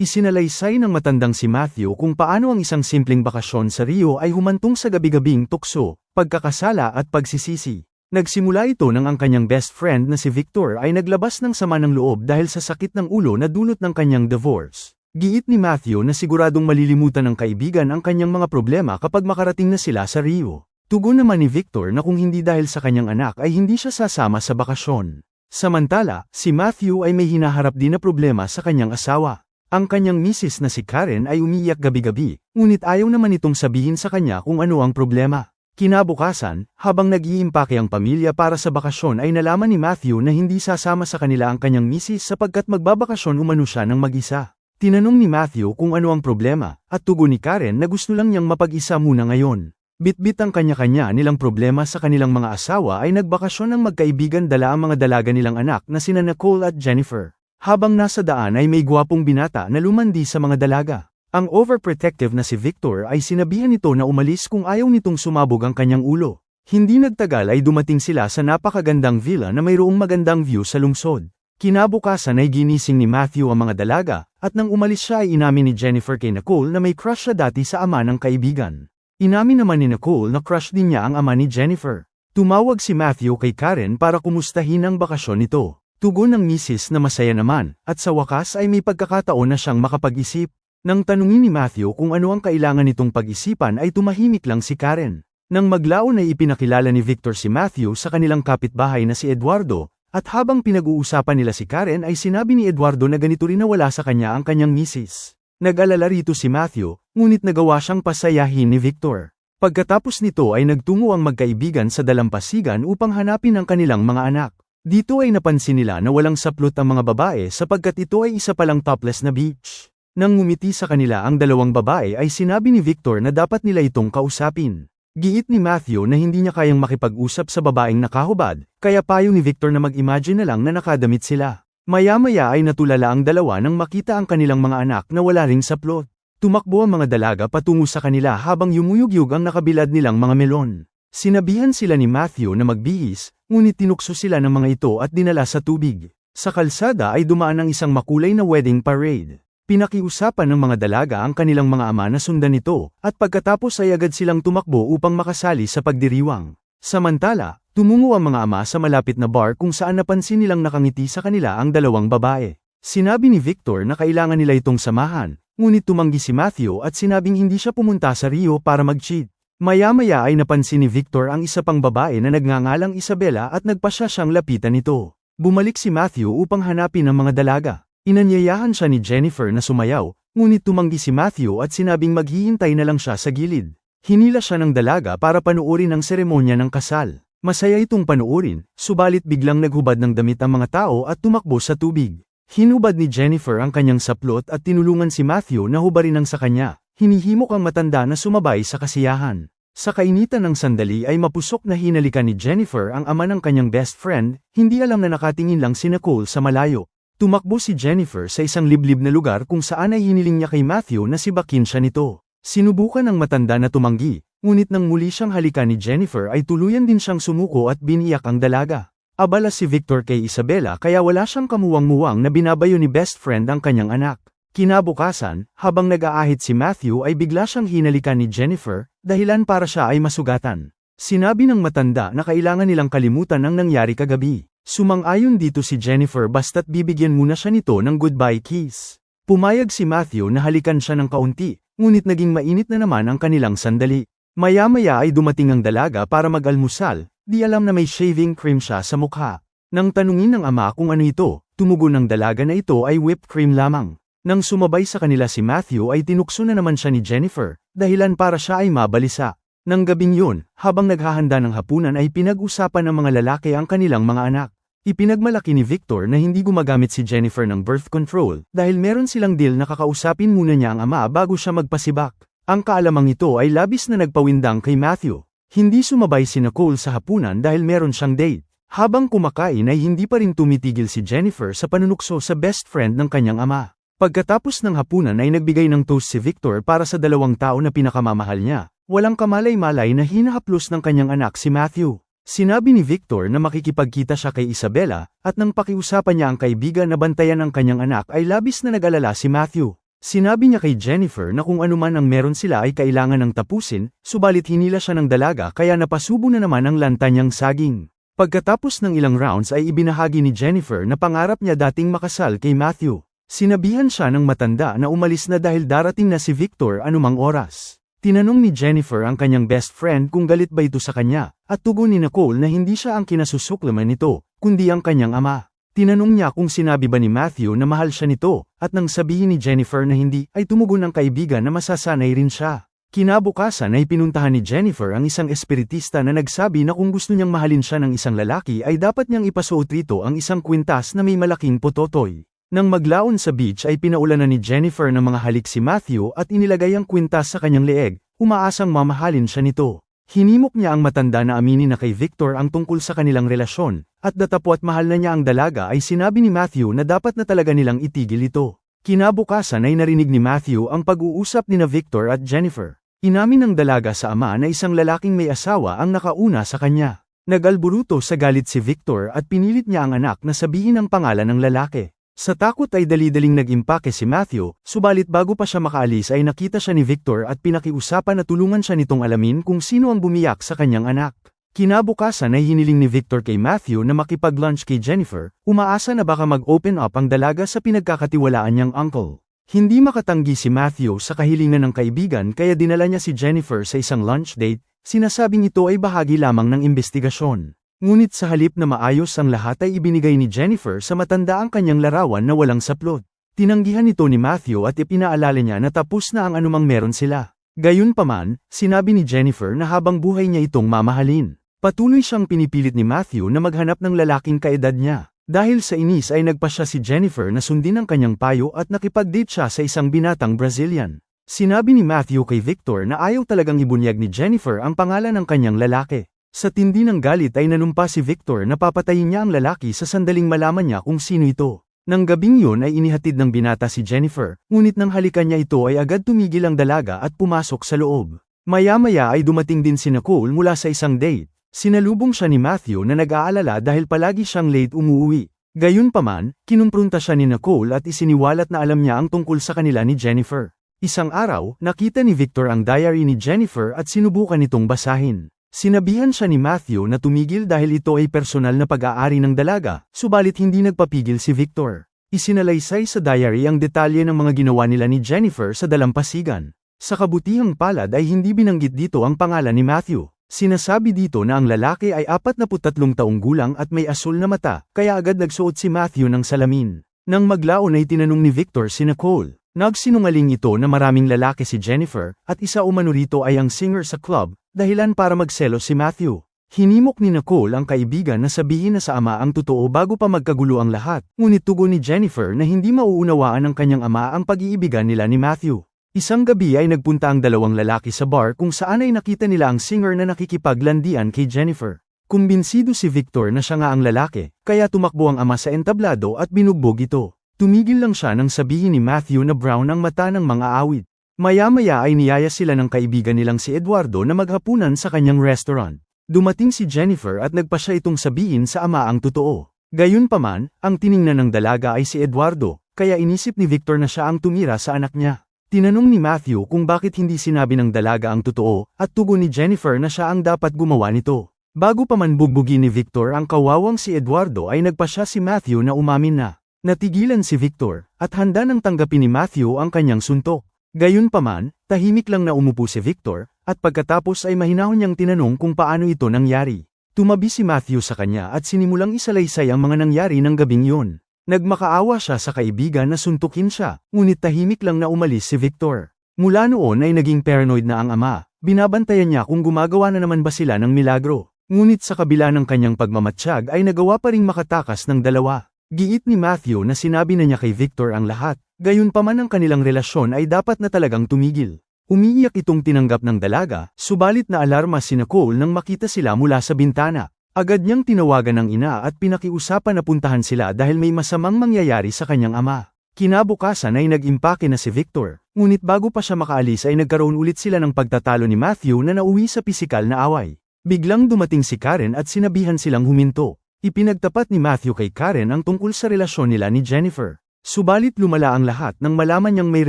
Isinalaysay ng matandang si Matthew kung paano ang isang simpleng bakasyon sa Rio ay humantong sa gabi-gabing tukso, pagkakasala at pagsisisi. Nagsimula ito nang ang kanyang best friend na si Victor ay naglabas ng sama ng loob dahil sa sakit ng ulo na dulot ng kanyang divorce. Giit ni Matthew na siguradong malilimutan ng kaibigan ang kanyang mga problema kapag makarating na sila sa Rio. Tugon naman ni Victor na kung hindi dahil sa kanyang anak ay hindi siya sasama sa bakasyon. Samantala, si Matthew ay may hinaharap din na problema sa kanyang asawa. Ang kanyang misis na si Karen ay umiiyak gabi-gabi, ngunit ayaw naman itong sabihin sa kanya kung ano ang problema. Kinabukasan, habang nag-iimpake ang pamilya para sa bakasyon ay nalaman ni Matthew na hindi sasama sa kanila ang kanyang misis sapagkat magbabakasyon umano siya ng mag-isa. Tinanong ni Matthew kung ano ang problema, at tugon ni Karen na gusto lang niyang mapag-isa muna ngayon. Bitbit ang kanya-kanya nilang problema sa kanilang mga asawa ay nagbakasyon ng magkaibigan dala ang mga dalaga nilang anak na sina Nicole at Jennifer. Habang nasa daan ay may gwapong binata na lumandi sa mga dalaga. Ang overprotective na si Victor ay sinabihan nito na umalis kung ayaw nitong sumabog ang kanyang ulo. Hindi nagtagal ay dumating sila sa napakagandang villa na mayroong magandang view sa lungsod. Kinabukasan ay ginising ni Matthew ang mga dalaga, at nang umalis siya ay inamin ni Jennifer kay Nicole na may crush siya dati sa ama ng kaibigan. Inamin naman ni Nicole na crush din niya ang ama ni Jennifer. Tumawag si Matthew kay Karen para kumustahin ang bakasyon nito. Tugon ng misis na masaya naman, at sa wakas ay may pagkakataon na siyang makapag-isip. Nang tanungin ni Matthew kung ano ang kailangan nitong pag-isipan ay tumahimik lang si Karen. Nang maglaon ay ipinakilala ni Victor si Matthew sa kanilang kapitbahay na si Eduardo, at habang pinag-uusapan nila si Karen ay sinabi ni Eduardo na ganito rin nawala sa kanya ang kanyang misis. Nag-alala rito si Matthew, ngunit nagawa siyang pasayahin ni Victor. Pagkatapos nito ay nagtungo ang magkaibigan sa dalampasigan upang hanapin ang kanilang mga anak. Dito ay napansin nila na walang saplot ang mga babae sapagkat ito ay isa palang topless na beach. Nang ngumiti sa kanila ang dalawang babae ay sinabi ni Victor na dapat nila itong kausapin. Giit ni Matthew na hindi niya kayang makipag-usap sa babaeng nakahubad, kaya payo ni Victor na mag-imagine na lang na nakadamit sila. Maya-maya ay natulala ang dalawa nang makita ang kanilang mga anak na wala ring saplot. Tumakbo ang mga dalaga patungo sa kanila habang yumuyugyug ang nakabilad nilang mga melon. Sinabihan sila ni Matthew na magbihis, ngunit tinukso sila ng mga ito at dinala sa tubig. Sa kalsada ay dumaan ang isang makulay na wedding parade. Pinakiusapan ng mga dalaga ang kanilang mga ama na sundan ito, at pagkatapos ay agad silang tumakbo upang makasali sa pagdiriwang. Samantala, tumungo ang mga ama sa malapit na bar kung saan napansin nilang nakangiti sa kanila ang dalawang babae. Sinabi ni Victor na kailangan nila itong samahan, ngunit tumanggi si Matthew at sinabing hindi siya pumunta sa Rio para mag-cheat. Maya-maya ay napansin ni Victor ang isa pang babae na nagngangalang Isabela at nagpasya siyang lapitan nito. Bumalik si Matthew upang hanapin ang mga dalaga. Inanyayahan siya ni Jennifer na sumayaw, ngunit tumanggi si Matthew at sinabing maghihintay na lang siya sa gilid. Hinila siya ng dalaga para panuorin ang seremonya ng kasal. Masaya itong panuorin, subalit biglang naghubad ng damit ang mga tao at tumakbo sa tubig. Hinubad ni Jennifer ang kanyang saplot at tinulungan si Matthew na hubarin ang sa kanya. Hinihimok ang matanda na sumabay sa kasiyahan. Sa kainitan ng sandali ay mapusok na hinalikan ni Jennifer ang ama ng kanyang best friend, hindi alam na nakatingin lang si Nicole sa malayo. Tumakbo si Jennifer sa isang liblib na lugar kung saan ay hiniling niya kay Matthew na sibakin siya nito. Sinubukan ng matanda na tumanggi, ngunit nang muli siyang halikan ni Jennifer ay tuluyan din siyang sumuko at biniyak ang dalaga. Abala si Victor kay Isabella kaya wala siyang kamuwang-muwang na binabayo ni best friend ang kanyang anak. Kinabukasan, habang nag-aahit si Matthew ay bigla siyang hinalikan ni Jennifer, dahilan para siya ay masugatan. Sinabi ng matanda na kailangan nilang kalimutan ang nangyari kagabi. Sumang-ayon dito si Jennifer basta't bibigyan muna siya nito ng goodbye kiss. Pumayag si Matthew na halikan siya ng kaunti, ngunit naging mainit na naman ang kanilang sandali. Maya-maya ay dumating ang dalaga para mag-almusal, di alam na may shaving cream siya sa mukha. Nang tanungin ng ama kung ano ito, tumugon ng dalaga na ito ay whipped cream lamang. Nang sumabay sa kanila si Matthew ay tinukso na naman siya ni Jennifer, dahilan para siya ay mabalisa. Nang gabing yun, habang naghahanda ng hapunan ay pinag-usapan ng mga lalaki ang kanilang mga anak. Ipinagmalaki ni Victor na hindi gumagamit si Jennifer ng birth control dahil meron silang deal na kakausapin muna niya ang ama bago siya magpasibak. Ang kaalamang ito ay labis na nagpawindang kay Matthew. Hindi sumabay si Nicole sa hapunan dahil meron siyang date. Habang kumakain ay hindi pa rin tumitigil si Jennifer sa panunukso sa best friend ng kanyang ama. Pagkatapos ng hapunan ay nagbigay ng toast si Victor para sa dalawang tao na pinakamamahal niya. Walang kamalay-malay na hinahaplos ng kanyang anak si Matthew. Sinabi ni Victor na makikipagkita siya kay Isabella, at nang pakiusapan niya ang kaibigan na bantayan ang kanyang anak ay labis na nag-alala si Matthew. Sinabi niya kay Jennifer na kung anuman ang meron sila ay kailangan ng tapusin, subalit hinila siya ng dalaga kaya napasubo na naman ang lanta niyang saging. Pagkatapos ng ilang rounds ay ibinahagi ni Jennifer na pangarap niya dating makasal kay Matthew. Sinabihan siya ng matanda na umalis na dahil darating na si Victor anumang oras. Tinanong ni Jennifer ang kanyang best friend kung galit ba ito sa kanya, at tugon ni Nicole na hindi siya ang kinasusuklaman nito, kundi ang kanyang ama. Tinanong niya kung sinabi ba ni Matthew na mahal siya nito, at nang sabihin ni Jennifer na hindi, ay tumugon ang kaibigan na masasanay rin siya. Kinabukasan ay pinuntahan ni Jennifer ang isang espiritista na nagsabi na kung gusto niyang mahalin siya ng isang lalaki ay dapat niyang ipasuot rito ang isang kwintas na may malaking pototoy. Nang maglaon sa beach ay pinaulanan ni Jennifer ng mga halik si Matthew at inilagay ang kwintas sa kanyang leeg, umaasang mamahalin siya nito. Hinimok niya ang matanda na aminin na kay Victor ang tungkol sa kanilang relasyon, at datapwat mahal na niya ang dalaga ay sinabi ni Matthew na dapat na talaga nilang itigil ito. Kinabukasan ay narinig ni Matthew ang pag-uusap ni na Victor at Jennifer. Inamin ng dalaga sa ama na isang lalaking may asawa ang nakauna sa kanya. Nagalburuto sa galit si Victor at pinilit niya ang anak na sabihin ang pangalan ng lalaki. Sa takot ay dali-daling nag-impake si Matthew, subalit bago pa siya makaalis ay nakita siya ni Victor at pinakiusapan na tulungan siya nitong alamin kung sino ang bumiyak sa kanyang anak. Kinabukasan ay hiniling ni Victor kay Matthew na makipag-lunch kay Jennifer, umaasa na baka mag-open up ang dalaga sa pinagkakatiwalaan niyang uncle. Hindi makatanggi si Matthew sa kahilingan ng kaibigan kaya dinala niya si Jennifer sa isang lunch date, sinasabing ito ay bahagi lamang ng investigasyon. Ngunit sa halip na maayos ang lahat ay ibinigay ni Jennifer sa matanda ang kanyang larawan na walang saplot. Tinanggihan ito ni Matthew at ipinaalala niya na tapos na ang anumang meron sila. Gayunpaman, sinabi ni Jennifer na habang buhay niya itong mamahalin. Patuloy siyang pinipilit ni Matthew na maghanap ng lalaking kaedad niya. Dahil sa inis ay nagpa siya si Jennifer na sundin ang kanyang payo at nakipag-date siya sa isang binatang Brazilian. Sinabi ni Matthew kay Victor na ayaw talagang ibunyag ni Jennifer ang pangalan ng kanyang lalaki. Sa tindi ng galit ay nanumpa si Victor na papatayin niya ang lalaki sa sandaling malaman niya kung sino ito. Nang gabing yun ay inihatid ng binata si Jennifer, ngunit nang halikan niya ito ay agad tumigil ang dalaga at pumasok sa loob. Maya-maya ay dumating din si Nicole mula sa isang date. Sinalubong siya ni Matthew na nag-aalala dahil palagi siyang late umuwi. Gayunpaman, kinumprunta siya ni Nicole at isiniwalat na alam niya ang tungkol sa kanila ni Jennifer. Isang araw, nakita ni Victor ang diary ni Jennifer at sinubukan itong basahin. Sinabihan siya ni Matthew na tumigil dahil ito ay personal na pag-aari ng dalaga, subalit hindi nagpapigil si Victor. Isinalaysay sa diary ang detalye ng mga ginawa nila ni Jennifer sa dalampasigan. Sa kabutihang palad ay hindi binanggit dito ang pangalan ni Matthew. Sinasabi dito na ang lalaki ay 43 taong gulang at may asul na mata, kaya agad nagsuot si Matthew ng salamin. Nang maglaon ay tinanong ni Victor si Nicole. Nagsinungaling ito na maraming lalaki si Jennifer, at isa umano rito ay ang singer sa club, dahilan para magselos si Matthew. Hinimok ni Nicole ang kaibigan na sabihin na sa ama ang totoo bago pa magkagulo ang lahat, ngunit tugon ni Jennifer na hindi mauunawaan ng kanyang ama ang pag-iibigan nila ni Matthew. Isang gabi ay nagpunta ang dalawang lalaki sa bar kung saan ay nakita nila ang singer na nakikipaglandian kay Jennifer. Kumbinsido si Victor na siya nga ang lalaki, kaya tumakbo ang ama sa entablado at binugbog ito. Tumigil lang siya nang sabihin ni Matthew na brown ang mata ng mga awit. Maya-maya ay niyaya sila ng kaibigan nilang si Eduardo na maghapunan sa kanyang restaurant. Dumating si Jennifer at nagpa siya itong sabihin sa ama ang totoo. Gayunpaman, ang tiningnan ng dalaga ay si Eduardo, kaya inisip ni Victor na siya ang tumira sa anak niya. Tinanong ni Matthew kung bakit hindi sinabi ng dalaga ang totoo, at tugon ni Jennifer na siya ang dapat gumawa nito. Bago pa man bugbugin ni Victor ang kawawang si Eduardo ay nagpa siya si Matthew na umamin na. Natigilan si Victor, at handa nang tanggapin ni Matthew ang kanyang suntok. Gayunpaman, tahimik lang na umupo si Victor, at pagkatapos ay mahinahon niyang tinanong kung paano ito nangyari. Tumabi si Matthew sa kanya at sinimulang isalaysay ang mga nangyari ng gabing yun. Nagmakaawa siya sa kaibigan na suntukin siya, ngunit tahimik lang na umalis si Victor. Mula noon ay naging paranoid na ang ama, binabantayan niya kung gumagawa na naman ba sila ng milagro. Ngunit sa kabila ng kanyang pagmamatsyag ay nagawa pa ring makatakas ng dalawa. Giit ni Matthew na sinabi na niya kay Victor ang lahat, gayon pa man ang kanilang relasyon ay dapat na talagang tumigil. Umiiyak itong tinanggap ng dalaga, subalit na alarma si Nicole nang makita sila mula sa bintana. Agad niyang tinawagan ng ina at pinakiusapan na puntahan sila dahil may masamang mangyayari sa kanyang ama. Kinabukasan ay nag-impake na si Victor, ngunit bago pa siya makaalis ay nagkaroon ulit sila ng pagtatalo ni Matthew na nauwi sa pisikal na away. Biglang dumating si Karen at sinabihan silang huminto. Ipinagtapat ni Matthew kay Karen ang tungkol sa relasyon nila ni Jennifer. Subalit lumala ang lahat nang malaman niyang may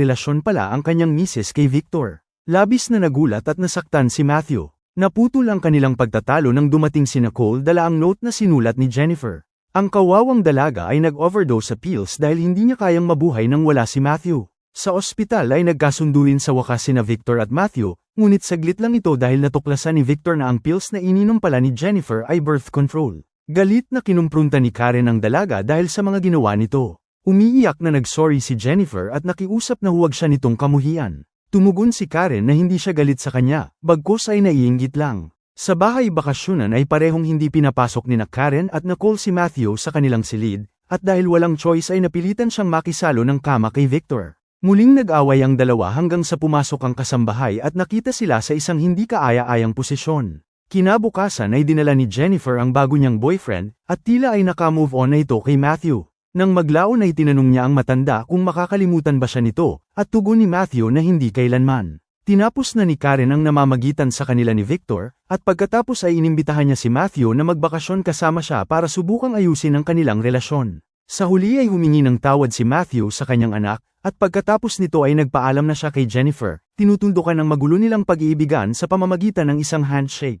relasyon pala ang kanyang misis kay Victor. Labis na nagulat at nasaktan si Matthew. Naputol ang kanilang pagtatalo nang dumating si Nicole dala ang note na sinulat ni Jennifer. Ang kawawang dalaga ay nag-overdose sa pills dahil hindi niya kayang mabuhay nang wala si Matthew. Sa ospital ay nagkasunduin sa wakas sina Victor at Matthew, ngunit saglit lang ito dahil natuklasan ni Victor na ang pills na ininom pala ni Jennifer ay birth control. Galit na kinumprunta ni Karen ang dalaga dahil sa mga ginawa nito. Umiiyak na nagsorry si Jennifer at nakiusap na huwag siya nitong kamuhian. Tumugon si Karen na hindi siya galit sa kanya, bagkos ay naiinggit lang. Sa bahay bakasyonan ay parehong hindi pinapasok ni na Karen at Nicole si Matthew sa kanilang silid, at dahil walang choice ay napilitan siyang makisalo ng kama kay Victor. Muling nag-away ang dalawa hanggang sa pumasok ang kasambahay at nakita sila sa isang hindi kaaya-ayang posisyon. Kinabukasan ay dinala ni Jennifer ang bago niyang boyfriend, at tila ay nakamove on na ito kay Matthew. Nang maglaon ay tinanong niya ang matanda kung makakalimutan ba siya nito, at tugon ni Matthew na hindi kailanman. Tinapos na ni Karen ang namamagitan sa kanila ni Victor, at pagkatapos ay inimbitahan niya si Matthew na magbakasyon kasama siya para subukang ayusin ang kanilang relasyon. Sa huli ay humingi ng tawad si Matthew sa kanyang anak, at pagkatapos nito ay nagpaalam na siya kay Jennifer, tinutuldukan ang magulo nilang pag-iibigan sa pamamagitan ng isang handshake.